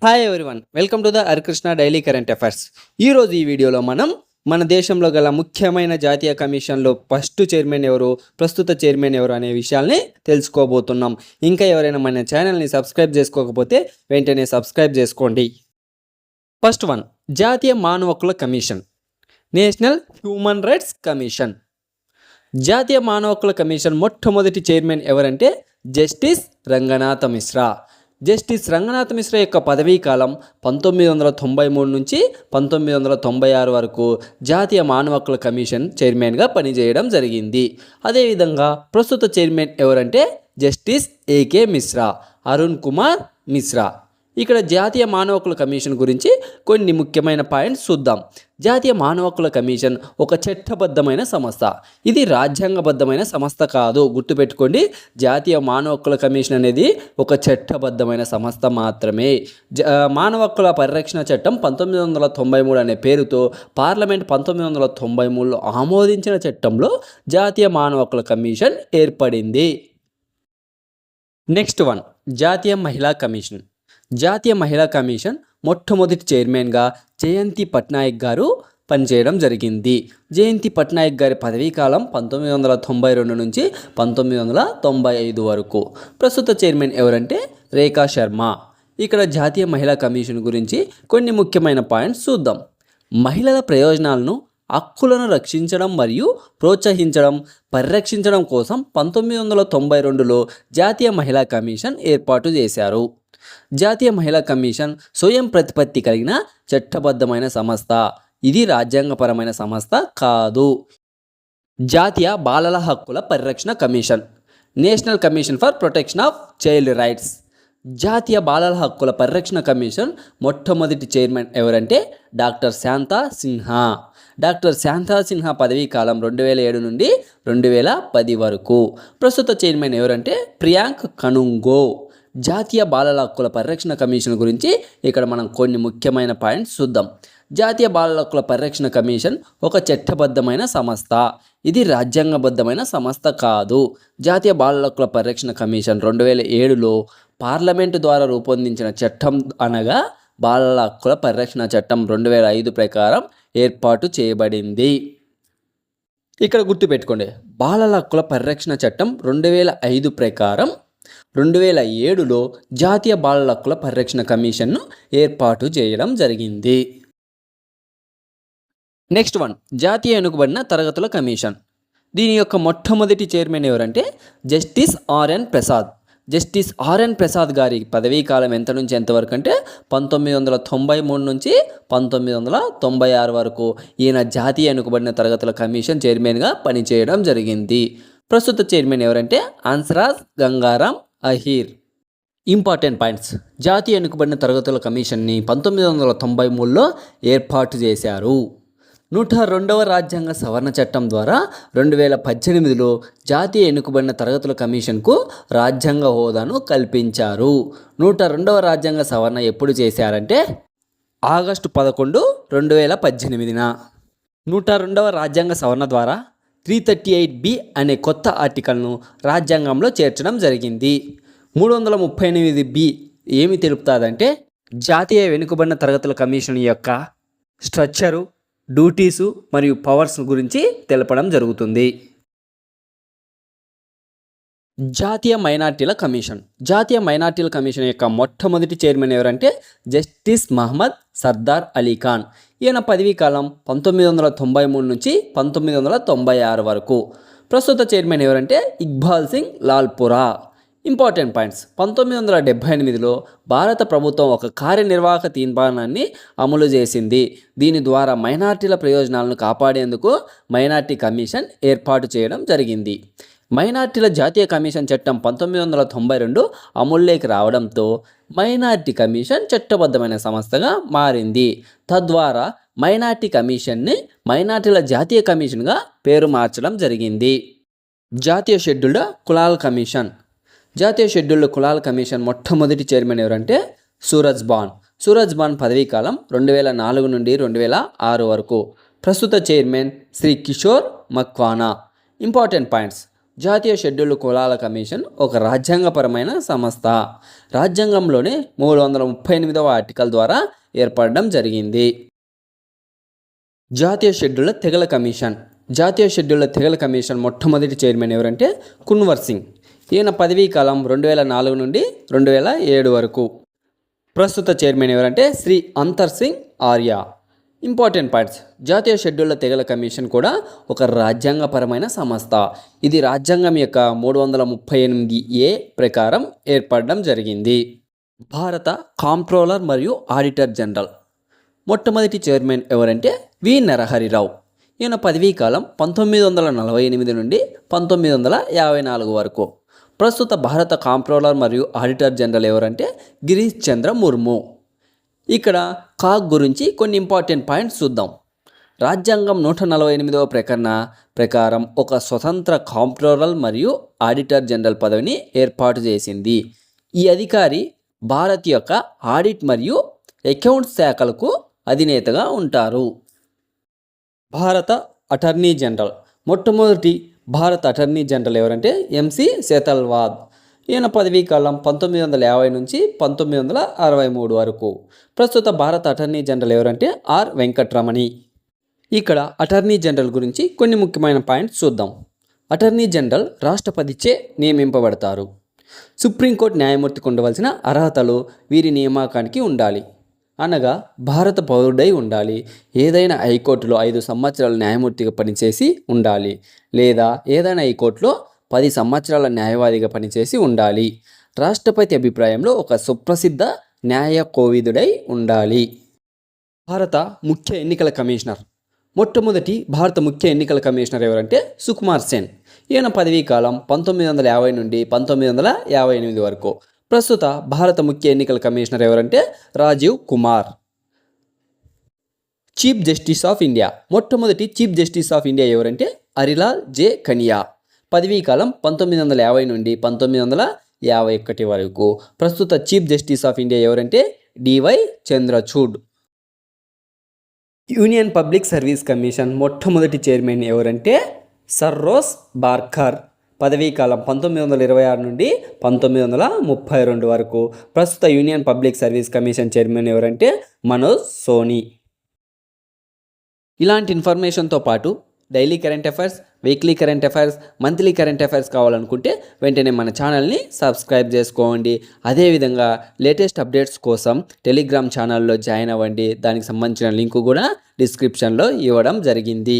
Hi everyone welcome to the Harikrishna daily current affairs ఈరోజు ఈ వీడియోలో మనం మన దేశంలో గల ముఖ్యమైన జాతీయ కమిషన్లో ఫస్ట్ చైర్మన్ ఎవరు ప్రస్తుత చైర్మన్ ఎవరు అనే విషయాల్ని తెలుసుకోబోతున్నాం. ఇంకా ఎవరైనా మన ఛానల్ని సబ్స్క్రైబ్ చేసుకోకపోతే వెంటనే సబ్స్క్రైబ్ చేసుకోండి. ఫస్ట్ వన్ జాతీయ మానవ హక్కుల commission national human rights commission జాతీయ మానవ హక్కుల కమిషన్ మొట్టమొదటి చైర్మన్ ఎవరంటే జస్టిస్ రంగనాథ మిశ్రా. జస్టిస్ రంగనాథ్ మిశ్రా యొక్క పదవీ కాలం పంతొమ్మిది వందల తొంభై మూడు నుంచి పంతొమ్మిది వందల తొంభై ఆరు వరకు జాతీయ మానవ హక్కుల కమిషన్ చైర్మన్గా పనిచేయడం జరిగింది. అదేవిధంగా ప్రస్తుత చైర్మన్ ఎవరంటే justice A K Mishra Arun Kumar Mishra. ఇక్కడ జాతీయ మానవ హక్కుల కమిషన్ గురించి కొన్ని ముఖ్యమైన పాయింట్స్ చూద్దాం. జాతీయ మానవ హక్కుల కమిషన్ ఒక చట్టబద్ధమైన సంస్థ. ఇది రాజ్యాంగబద్ధమైన సంస్థ కాదు. గుర్తుపెట్టుకోండి జాతీయ మానవ హక్కుల కమిషన్ అనేది ఒక చట్టబద్ధమైన సంస్థ మాత్రమే. జ మానవ హక్కుల పరిరక్షణ చట్టం పంతొమ్మిది వందల తొంభై మూడు అనే పేరుతో పార్లమెంట్ పంతొమ్మిది వందల తొంభై మూడులో ఆమోదించిన చట్టంలో జాతీయ మానవ హక్కుల కమిషన్ ఏర్పడింది. నెక్స్ట్ వన్ జాతీయ మహిళా కమిషన్. జాతీయ మహిళా కమిషన్ మొట్టమొదటి చైర్మన్గా జయంతి పట్నాయక్ గారు పనిచేయడం జరిగింది. జయంతి పట్నాయక్ గారి పదవీ కాలం పంతొమ్మిది వందల తొంభై రెండు నుంచి పంతొమ్మిది వందల తొంభై ఐదు వరకు. ప్రస్తుత చైర్మన్ ఎవరంటే రేఖా శర్మ. ఇక్కడ జాతీయ మహిళా కమిషన్ గురించి కొన్ని ముఖ్యమైన పాయింట్స్ చూద్దాం. మహిళల ప్రయోజనాలను హక్కులను రక్షించడం మరియు ప్రోత్సహించడం పరిరక్షించడం కోసం పంతొమ్మిది వందల తొంభై రెండులో జాతీయ మహిళా కమిషన్ ఏర్పాటు చేశారు. జాతీయ మహిళా కమిషన్ స్వయం ప్రతిపత్తి కలిగిన చట్టబద్ధమైన సంస్థ. ఇది రాజ్యాంగపరమైన సంస్థ కాదు. జాతీయ బాలల హక్కుల పరిరక్షణ commission. National commission for protection of child rights. జాతీయ బాలల హక్కుల పరిరక్షణ కమిషన్ మొట్టమొదటి చైర్మన్ ఎవరంటే డాక్టర్ శాంతా సిన్హా. డాక్టర్ శాంతా సిన్హా పదవీ కాలం రెండు వేల ఏడు నుండి రెండు వేల పది వరకు. ప్రస్తుత చైర్మన్ ఎవరంటే ప్రియాంక్ కనుంగో. జాతీయ బాలల హక్కుల పరిరక్షణ కమిషన్ గురించి ఇక్కడ మనం కొన్ని ముఖ్యమైన పాయింట్స్ చూద్దాం. జాతీయ బాలల హక్కుల పరిరక్షణ కమిషన్ ఒక చట్టబద్ధమైన సంస్థ. ఇది రాజ్యాంగబద్ధమైన సంస్థ కాదు. జాతీయ బాలల హక్కుల పరిరక్షణ కమిషన్ రెండు వేల ఏడులో పార్లమెంటు ద్వారా రూపొందించిన చట్టం అనగా బాలల హక్కుల పరిరక్షణ చట్టం రెండు వేల ఐదు ప్రకారం ఏర్పాటు చేయబడింది. ఇక్కడ గుర్తుపెట్టుకోండి. బాలల హక్కుల పరిరక్షణ చట్టం రెండు వేల ఐదు ప్రకారం రెండు వేల ఏడులో జాతీయ బాలల హక్కుల పరిరక్షణ కమిషన్ను ఏర్పాటు చేయడం జరిగింది. నెక్స్ట్ వన్ జాతీయ వెనుకబడిన తరగతుల కమిషన్. దీని యొక్క మొట్టమొదటి చైర్మన్ ఎవరంటే justice R N Prasad. Justice R N Prasad గారి పదవీ కాలం ఎంత నుంచి ఎంతవరకు అంటే పంతొమ్మిది వందల తొంభై మూడు నుంచి పంతొమ్మిది వందల తొంభై ఆరు వరకు ఈయన జాతీయ వెనుకబడిన తరగతుల కమిషన్ చైర్మన్గా పనిచేయడం జరిగింది. ప్రస్తుత చైర్మన్ ఎవరంటే ఆన్సరాజ్ గంగారాం అహీర్ ఇంపార్టెంట్ పాయింట్స్. జాతీయ వెనుకబడిన తరగతుల కమిషన్ని పంతొమ్మిది వందల తొంభై మూడులో ఏర్పాటు చేశారు. నూట రెండవ రాజ్యాంగ సవరణ చట్టం ద్వారా రెండు వేల పద్దెనిమిదిలో జాతీయ ఎన్నుకబడిన తరగతుల కమిషన్కు రాజ్యాంగ హోదాను కల్పించారు. నూట రెండవ రాజ్యాంగ సవరణ ఎప్పుడు చేశారంటే ఆగస్టు పదకొండు రెండు వేల పద్దెనిమిదిన నూట రెండవ రాజ్యాంగ సవరణ ద్వారా త్రీ థర్టీ ఎయిట్ బి అనే కొత్త ఆర్టికల్ను రాజ్యాంగంలో చేర్చడం జరిగింది. మూడు వందల ముప్పై ఎనిమిది బి ఏమి తెలుపుతాదంటే జాతీయ వెనుకబడిన తరగతుల కమిషన్ యొక్క స్ట్రక్చరు డ్యూటీసు మరియు పవర్స్ గురించి తెలపడం జరుగుతుంది. జాతీయ మైనార్టీల కమిషన్. జాతీయ మైనార్టీల కమిషన్ యొక్క మొట్టమొదటి చైర్మన్ ఎవరంటే జస్టిస్ మహమ్మద్ సర్దార్ అలీ ఖాన్. ఈయన పదవీ కాలం పంతొమ్మిది వందల తొంభై మూడు నుంచి పంతొమ్మిది వందల తొంభై ఆరు వరకు. ప్రస్తుత చైర్మన్ ఎవరంటే ఇక్బాల్ సింగ్ లాల్పురా. Important points. పంతొమ్మిది వందల డెబ్బై ఎనిమిదిలో భారత ప్రభుత్వం ఒక కార్యనిర్వాహక తీర్మానాన్ని అమలు చేసింది. దీని ద్వారా మైనార్టీల ప్రయోజనాలను కాపాడేందుకు మైనార్టీ కమిషన్ ఏర్పాటు చేయడం జరిగింది. మైనార్టీల జాతీయ కమిషన్ చట్టం పంతొమ్మిది వందల తొంభై రెండు అమల్లోకి రావడంతో మైనార్టీ కమిషన్ చట్టబద్ధమైన సంస్థగా మారింది. తద్వారా మైనార్టీ కమిషన్ని మైనార్టీల జాతీయ కమిషన్గా పేరు మార్చడం జరిగింది. జాతీయ షెడ్యూల్డ్ కులాల కమిషన్. జాతీయ షెడ్యూల్డ్ కులాల కమిషన్ మొట్టమొదటి చైర్మన్ ఎవరంటే సూరజ్ బాన్. సూరజ్ బాన్ పదవీ కాలం రెండు వేల నాలుగు నుండి రెండు వేల ఆరు వరకు. ప్రస్తుత chairman Shri Kishor Makwana. Important points. జాతీయ షెడ్యూల్డ్ కులాల కమిషన్ ఒక రాజ్యాంగపరమైన సంస్థ. రాజ్యాంగంలోనే మూడు వందల ముప్పై ఎనిమిదవ ఆర్టికల్ ద్వారా ఏర్పడడం జరిగింది. జాతీయ షెడ్యూల్ తెగల కమిషన్. జాతీయ షెడ్యూల్ తెగల కమిషన్ మొట్టమొదటి చైర్మన్ ఎవరంటే కున్వర్ సింగ్. ఈయన పదవీ కాలం రెండు వేల నాలుగు నుండి రెండు వేల ఏడు వరకు. ప్రస్తుత చైర్మన్ ఎవరంటే శ్రీ అంతర్ సింగ్ ఆర్య. ఇంపార్టెంట్ పాయింట్స్ జాతీయ షెడ్యూళ్ళ తెగల కమిషన్ కూడా ఒక రాజ్యాంగపరమైన సంస్థ. ఇది రాజ్యాంగం యొక్క మూడు వందల ముప్పై ఎనిమిది ఏ ప్రకారం ఏర్పడడం జరిగింది. భారత కాంప్ట్రోలర్ మరియు ఆడిటర్ జనరల్. మొట్టమొదటి చైర్మన్ ఎవరంటే వి నరహరిరావు. ఈయన పదవీ కాలం పంతొమ్మిది వందల నలభై ఎనిమిది నుండి పంతొమ్మిది వందల యాభై నాలుగు వరకు. ప్రస్తుత భారత కాంప్ట్రోలర్ మరియు ఆడిటర్ జనరల్ ఎవరంటే గిరీష్ చంద్ర ముర్ము. ఇక్కడ కాగ్ గురించి కొన్ని ఇంపార్టెంట్ పాయింట్స్ చూద్దాం. రాజ్యాంగం నూట నలభై ఎనిమిదవ ప్రకరణ ప్రకారం ఒక స్వతంత్ర కాంప్లోరల్ మరియు ఆడిటర్ జనరల్ పదవిని ఏర్పాటు చేసింది. ఈ అధికారి భారత్ యొక్క ఆడిట్ మరియు అకౌంట్స్ శాఖలకు అధినేతగా ఉంటారు. భారత అటార్నీ జనరల్. మొట్టమొదటి భారత అటర్నీ జనరల్ ఎవరంటే ఎంసి శేతల్వాద్. ఈయన పదవీ కాలం పంతొమ్మిది వందల యాభై నుంచి పంతొమ్మిది వందల అరవై మూడు వరకు. ప్రస్తుత భారత అటార్నీ జనరల్ ఎవరంటే ఆర్. వెంకట్రమణి. ఇక్కడ అటార్నీ జనరల్ గురించి కొన్ని ముఖ్యమైన పాయింట్స్ చూద్దాం. అటార్నీ జనరల్ రాష్ట్రపతిచే నియమింపబడతారు. సుప్రీంకోర్టు న్యాయమూర్తికి ఉండవలసిన అర్హతలు వీరి నియామకానికి ఉండాలి. అనగా భారత పౌరుడై ఉండాలి. ఏదైనా హైకోర్టులో ఐదు సంవత్సరాల న్యాయమూర్తిగా పనిచేసి ఉండాలి. లేదా ఏదైనా హైకోర్టులో పది సంవత్సరాల న్యాయవాదిగా పనిచేసి ఉండాలి. రాష్ట్రపతి అభిప్రాయంలో ఒక సుప్రసిద్ధ న్యాయ కోవిదుడై ఉండాలి. భారత ముఖ్య ఎన్నికల కమిషనర్. మొట్టమొదటి భారత ముఖ్య ఎన్నికల కమిషనర్ ఎవరంటే సుకుమార్ సేన్. ఈయన పదవీ కాలం పంతొమ్మిది వందల యాభై నుండి పంతొమ్మిది వందల యాభై ఎనిమిది వరకు. ప్రస్తుత భారత ముఖ్య ఎన్నికల కమిషనర్ ఎవరంటే Rajiv Kumar. Chief justice of India. మొట్టమొదటి చీఫ్ జస్టిస్ ఆఫ్ ఇండియా ఎవరంటే అరిలాల్ జే కనియా. పదవీ కాలం పంతొమ్మిది వందల యాభై నుండి పంతొమ్మిది వందల యాభై ఒకటి వరకు. ప్రస్తుత చీఫ్ జస్టిస్ ఆఫ్ ఇండియా ఎవరంటే D Y Chandrachud. Union public service commission మొట్టమొదటి చైర్మన్ ఎవరంటే సర్రోస్ బార్కర్. పదవీ కాలం పంతొమ్మిది వందల ఇరవై ఆరు నుండి పంతొమ్మిది వందల ముప్పై రెండు వరకు. ప్రస్తుత union public service commission chairman ఎవరంటే మనోజ్ సోనీ. ఇలాంటి ఇన్ఫర్మేషన్తో పాటు daily current affairs weekly current affairs monthly current affairs కావాలనుకుంటే వెంటనే మన ఛానల్ని సబ్స్క్రైబ్ చేసుకోండి. అదేవిధంగా లేటెస్ట్ అప్డేట్స్ కోసం టెలిగ్రామ్ ఛానల్లో జాయిన్ అవ్వండి. దానికి సంబంధించిన లింక్ కూడా డిస్క్రిప్షన్లో ఇవ్వడం జరిగింది.